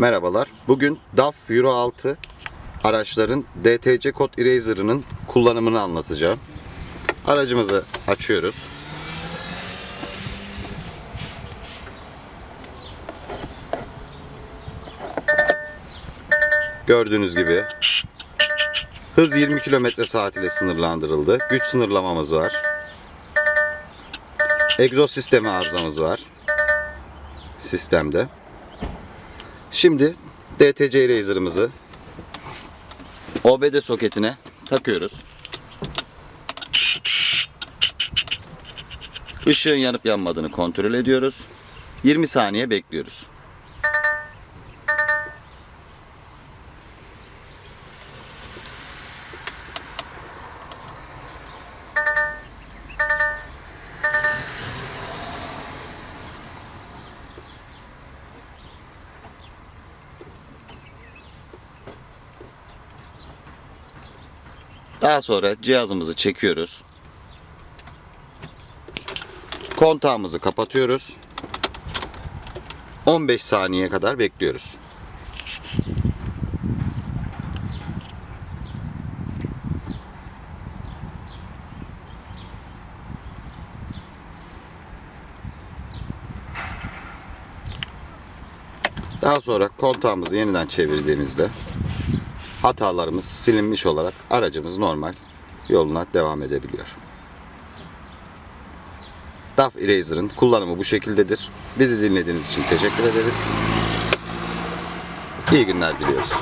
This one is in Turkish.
Merhabalar. Bugün DAF Euro 6 araçların DTC kod eraser'ının kullanımını anlatacağım. Aracımızı açıyoruz. Gördüğünüz gibi hız 20 km saat ile sınırlandırıldı. Güç sınırlamamız var. Egzoz sistemi arızamız var. Sistemde. Şimdi DTC Eraser'ımızı OBD soketine takıyoruz. Işığın yanıp yanmadığını kontrol ediyoruz. 20 saniye bekliyoruz. Daha sonra cihazımızı çekiyoruz. Kontağımızı kapatıyoruz. 15 saniye kadar bekliyoruz. Daha sonra kontağımızı yeniden çevirdiğimizde hatalarımız silinmiş olarak aracımız normal yoluna devam edebiliyor. DAF Eraser'ın kullanımı bu şekildedir. Bizi dinlediğiniz için teşekkür ederiz. İyi günler diliyoruz.